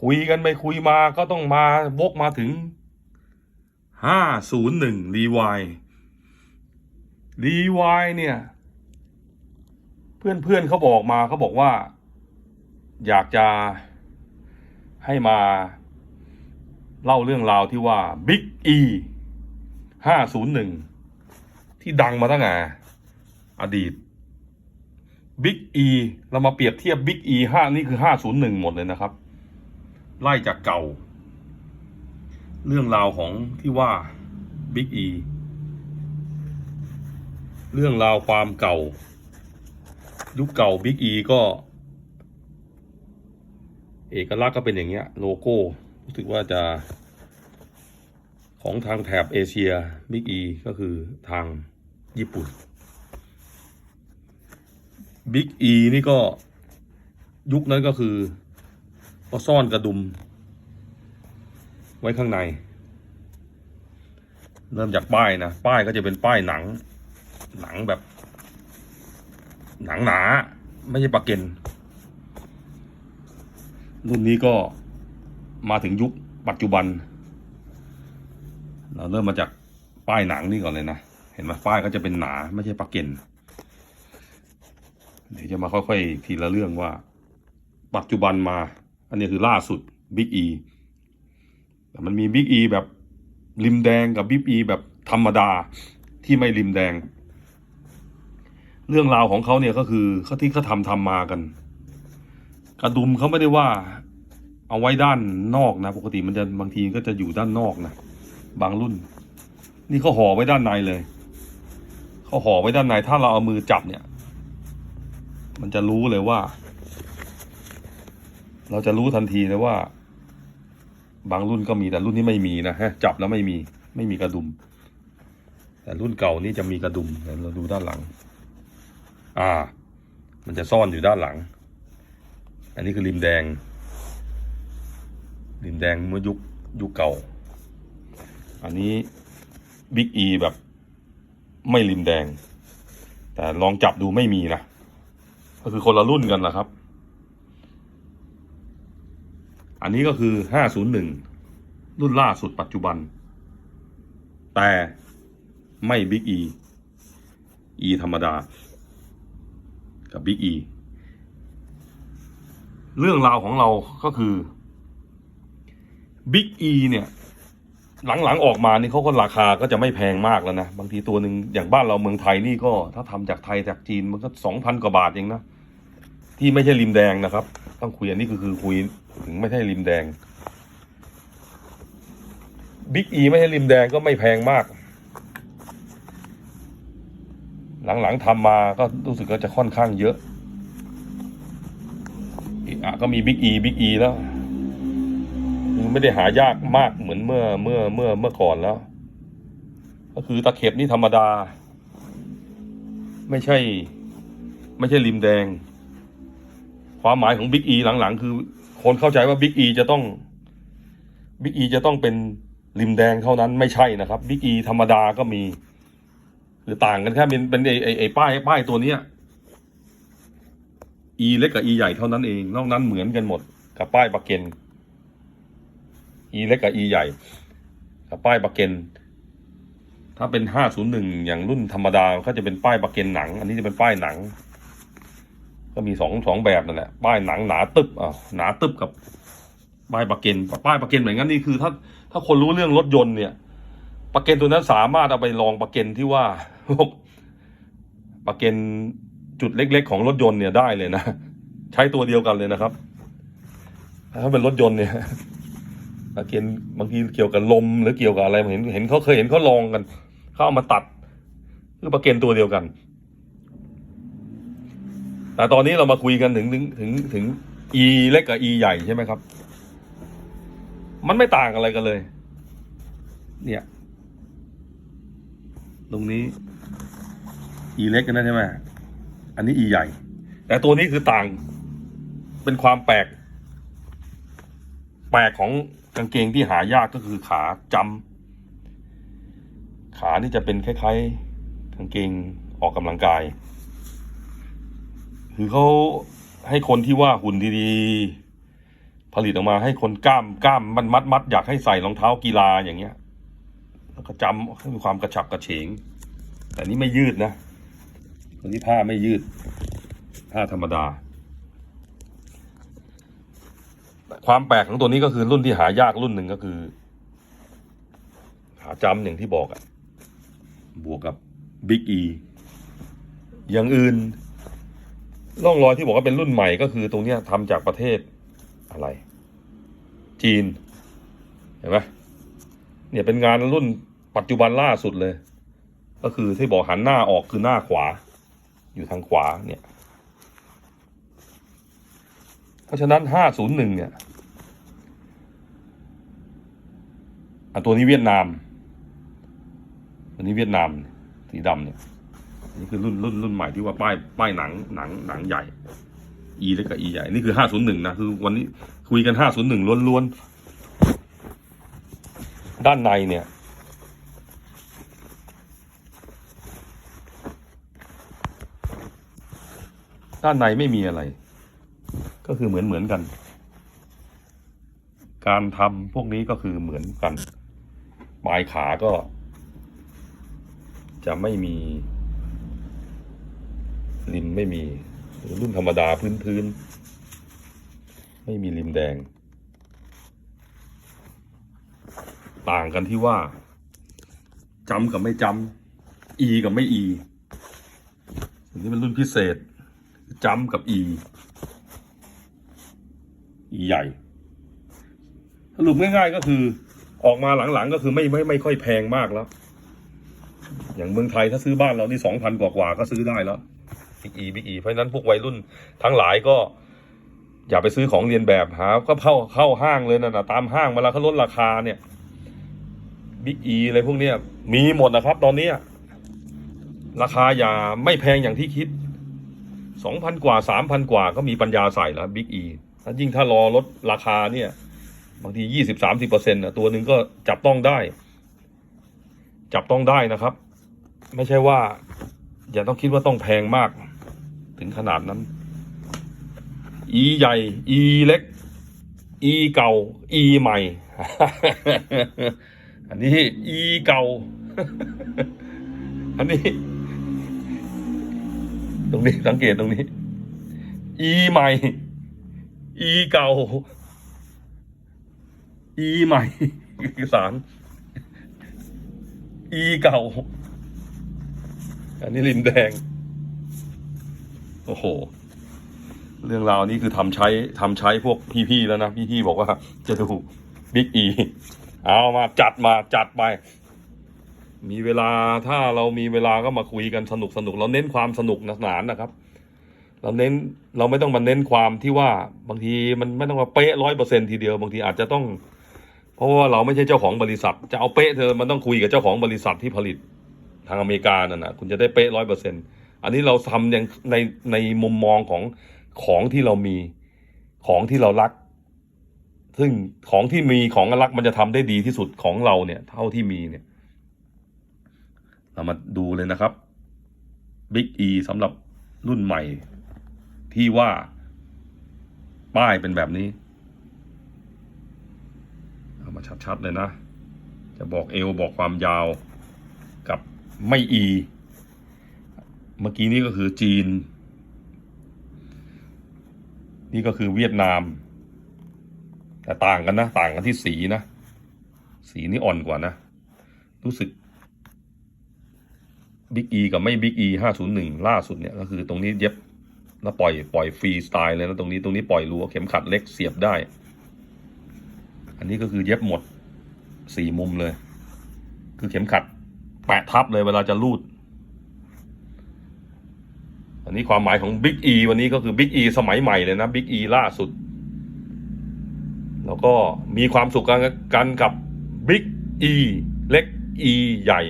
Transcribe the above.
คุยกันไปคุยมาก็ต้องมาวกมาถึงห้าศูนย์หนึ่งรีวายรีวายเนี่ย เพื่อนเพื่อนๆเขาบอกมาเขาบอกว่า อยากจะให้มาเล่าเรื่องราวที่ว่าบิ๊กอีห้าศูนย์หนึ่งที่ดังมาตั้งแต่อดีตบิ๊กอีเรามาเปรียบเทียบบิ๊กอีห้านี่คือห้าศูนย์หนึ่งหมดเลยนะครับ ไล่จากเก่า เรื่องราวของที่ว่าบิ๊กอีเรื่องราวความเก่า ยุคเก่าบิ๊กอีก็ เอกลักษณ์ก็เป็นอย่างเงี้ย โลโก้ รู้สึกว่าจะของทางแถบเอเชียบิ๊กอีก็คือทางญี่ปุ่นบิ๊กอีนี่ก็ยุคนั้นก็คือ ก็ซ่อนกระดุม ไว้ข้างใน เริ่มจากป้ายนะ ป้ายก็จะเป็นป้ายหนัง หนังแบบ หนังหนา ไม่ใช่ปากเกนรุ่นนี้ก็มาถึงยุคปัจจุบัน เราเริ่มมาจากป้ายหนังนี่ก่อนเลยนะ เห็นไหมป้ายก็จะเป็นหนาไม่ใช่ปากเกนเดี๋ยวจะมาค่อยๆทีละเรื่องว่า ปัจจุบันมา อันนี้คือล่าสุดบิ๊กอีแต่มันมีบิ๊กอีแบบริมแดงกับบิ๊กอีแบบธรรมดาที่ไม่ริมแดง เรื่องราวของเขาเนี่ยก็คือเขาที่เขาทำทำมากัน กระดุมเขาไม่ได้ว่า เอาไว้ด้านนอกนะ ปกติมันจะบางทีก็จะอยู่ด้านนอกนะบางรุ่น นี่เขาห่อไว้ด้านในเลยเขาห่อไว้ด้านในถ้าเราเอามือจับเนี่ย มันจะรู้เลยว่า เราจะรู้ทันทีเลยว่า บางรุ่นก็มีแต่รุ่นนี้ไม่มีนะฮะจับแล้วไม่มีไม่มีกระดุม แต่รุ่นเก่านี่จะมีกระดุมเดี๋ยวเราดูด้านหลัง อ่า มันจะซ่อนอยู่ด้านหลัง อันนี้คือริมแดง ริมแดงเมื่อยุคยุคเก่า อันนี้บิ๊กอีแบบไม่ริมแดง แต่ลองจับดูไม่มีนะก็คือคนละรุ่นกันแหละครับ อันนี้ก็คือห้าศูนย์หนึ่งรุ่นล่าสุดปัจจุบัน แต่ไม่บิ๊กอีอีธรรมดา กับบิ๊กอีเรื่องราวของเราก็คือบิ๊กอีเนี่ย หลังๆออกมานี่เขาก็ราคาก็จะไม่แพงมากแล้วนะ บางทีตัวหนึ่งอย่างบ้านเราเมืองไทยนี่ก็ ถ้าทำจากไทยจากจีนมันก็สองพันกว่าบาทเองนะ ที่ไม่ใช่ริมแดงนะครับ ต้องคุยอันนี้ก็คือคุย ถึงไม่ใช่ริมแดงบิ๊กอีไม่ใช่ริมแดงก็ไม่แพงมาก หลังๆทำมาก็รู้สึกว่าจะค่อนข้างเยอะอะก็มีบิ๊กอีบิ๊กอีแล้วไม่ได้หายากมากเหมือนเมื่อเมื่อเมื่อเมื่อก่อนแล้ว ก็คือตะเข็บนี่ธรรมดา ไม่ใช่ ไม่ใช่ริมแดง ความหมายของบิ๊กอีหลังๆ คือ คนเข้าใจว่าบิ๊กอีจะต้องบิ๊กอีจะต้องเป็นริมแดงเท่านั้นไม่ใช่นะครับบิ๊กอีธรรมดาก็มี หรือต่างกันแค่เป็นเป็นไอไอไอป้ายป้ายตัวเนี้ย E เล็กกับ E ใหญ่เท่านั้นเอง นอกนั้นเหมือนกันหมด กับป้ายปากเกน E เล็กกับ E ใหญ่ กับป้ายปากเกนถ้าเป็นห้าศูนย์หนึ่งอย่างรุ่นธรรมดาก็จะเป็นป้ายปากเกนหนัง อันนี้จะเป็นป้ายหนัง ก็มีสองสองแบบนั่นแหละป้ายหนังหนาตึบอ่าหนาตึบกับป้ายปากเกนป้ายปากเกนเหมือนกันนี่คือ ถ้าถ้าคนรู้เรื่องรถยนต์เนี่ยปากเกนตัวนั้นสามารถเอาไปลองปากเกนที่ว่าปากเกนจุดเล็ก ๆ ของรถยนต์เนี่ยได้เลยนะใช้ตัวเดียวกันเลยนะครับถ้าเป็นรถยนต์เนี่ยปากเกนบางทีเกี่ยวกับลมหรือเกี่ยวกับอะไรเห็นเห็นเขาเคยเห็นเขาลองกันเขาเอามาตัดคือปากเกนตัวเดียวกัน แต่ตอนนี้เรามาคุยกันถึงถึงถึงถึง E เล็กกับ E ใหญ่ใช่ไหมครับ มันไม่ต่างอะไรกันเลย เนี่ย ตรงนี้ E เล็กกันนะใช่ไหมอันนี้ E ใหญ่ แต่ตัวนี้คือต่าง เป็นความแปลก แปลกของกางเกงที่หายากก็คือขาจำขานี่จะเป็นคล้ายๆกางเกงออกกำลังกาย คือเขาให้คนที่ว่าหุ่นดีๆ ผลิตออกมาให้คนกล้ามกล้ามมันมัดมัดอยากให้ใส่รองเท้ากีฬาอย่างเงี้ย แล้วก็จำให้มีความกระฉับกระเฉง แต่นี่ไม่ยืดนะตัวนี้ผ้าไม่ยืด ผ้าธรรมดา ความแปลกของตัวนี้ก็คือรุ่นที่หายากรุ่นหนึ่งก็คือขาจำอย่างที่บอกอะบวกกับบิ๊กอีอย่างอื่น ร่องรอยที่บอกว่าเป็นรุ่นใหม่ก็คือตรงเนี้ยทำจากประเทศอะไร จีน เห็นไหมเนี่ยเป็นงานรุ่นปัจจุบันล่าสุดเลย ก็คือที่บอกหันหน้าออกคือหน้าขวา อยู่ทางขวาเนี่ย เพราะฉะนั้นห้าศูนย์หนึ่งเนี่ยตัวนี้เวียดนาม ตัวนี้เวียดนาม สีดำเนี่ย นี่คือรุ่นรุ่นรุ่นใหม่ที่ว่าป้ายป้ายหนังหนังหนังใหญ่ E เล็กกับ E ใหญ่ นี่คือห้าศูนย์หนึ่งนะคือวันนี้คุยกันห้าศูนย์หนึ่งล้วนๆ ด้านในเนี่ย ด้านในไม่มีอะไร ก็คือเหมือนเหมือนกัน การทำพวกนี้ก็คือเหมือนกันปลายขาก็ จะไม่มี ริมไม่มี รุ่นธรรมดาพื้นพื้นๆ ไม่มีริมแดง ต่างกันที่ว่าจำกับไม่จำ E กับไม่ E อันนี้เป็นรุ่นพิเศษจำกับ E E ใหญ่สรุปง่ายๆก็คือออกมาหลังๆ ก็คือไม่ไม่ไม่ค่อยแพงมากแล้ว อย่างเมืองไทยถ้าซื้อบ้านเรานี่สองพันกว่าๆก็ซื้อได้แล้ว บิ๊กอีบิ๊กอีเพราะฉะนั้นพวกวัยรุ่นทั้งหลายก็ อย่าไปซื้อของเรียนแบบหาก็เข้าเข้าห้างเลยนะนะตามห้างเวลาเขาลดราคาเนี่ยบิ๊กอีอะไรพวกเนี้ยมีหมดนะครับ ตอนนี้ราคาอย่าไม่แพงอย่างที่คิดสองพันกว่าสามพันกว่าก็มีปัญญาใส่แล้วบิ๊กอีถ้ายิ่งถ้ารอลดราคาเนี่ย บางทียี่สิบสามสิบเปอร์เซ็นต์ตัวหนึ่งก็จับต้องได้ จับต้องได้นะครับ ไม่ใช่ว่า อย่าต้องคิดว่าต้องแพงมาก ถึงขนาดนั้น อีใหญ่ อีเล็ก อีเก่า อีใหม่ อันนี้ อีเก่า อันนี้ ตรงนี้สังเกตตรงนี้ อีใหม่ อีเก่า อีใหม่คือสารอีเก่า อันนี้ริมแดง โอ้โห เรื่องราวนี้คือทำใช้ทำใช้พวกพี่ๆแล้วนะพี่ๆบอกว่าจะดูบิ๊กอีเอามาจัดมาจัดไป มีเวลาถ้าเรามีเวลาก็มาคุยกันสนุกสนุกเราเน้นความสนุกสนานนะครับ เราเน้นเราไม่ต้องมาเน้นความที่ว่าบางทีมันไม่ต้องมาเป๊ะร้อยเปอร์เซ็นทีเดียวบางทีอาจจะต้อง เพราะว่าเราไม่ใช่เจ้าของบริษัท จะเอาเป๊ะเธอมันต้องคุยกับเจ้าของบริษัทที่ผลิตทางอเมริกานั่นนะคุณจะได้เป๊ะร้อยเปอร์เซ็นต์ อันนี้เราทำอย่างในในมุมมองของของที่เรามีของที่เรารัก ซึ่งของที่มีของรักมันจะทำได้ดีที่สุดของเราเนี่ย เท่าที่มีเนี่ย เรามาดูเลยนะครับ Big E สำหรับรุ่นใหม่ ที่ว่าป้ายเป็นแบบนี้ เอามาชัดๆเลยนะ จะบอกเอวบอกความยาวกับไม่อี เมื่อกี้นี่ก็คือจีน นี่ก็คือเวียดนาม แต่ต่างกันนะ ต่างกันที่สีนะ สีนี่อ่อนกว่านะ รู้สึกบิ๊กอีกับไม่บิ๊กอีห้าศูนย์หนึ่งล่าสุดเนี่ยก็คือตรงนี้เย็บแล้วปล่อยปล่อยฟรีสไตล์เลยนะตรงนี้ตรงนี้ปล่อยรัวเข็มขัดเล็กเสียบได้ อันนี้ก็คือเย็บหมดสี่มุมเลย คือเข็มขัดแปะทับเลยเวลาจะรูด อันนี้ความหมายของ Big E วันนี้ก็คือ Big E สมัยใหม่เลยนะ Big E ล่าสุด แล้วก็มีความสุขกันกันกับ Big E เล็ก E ใหญ่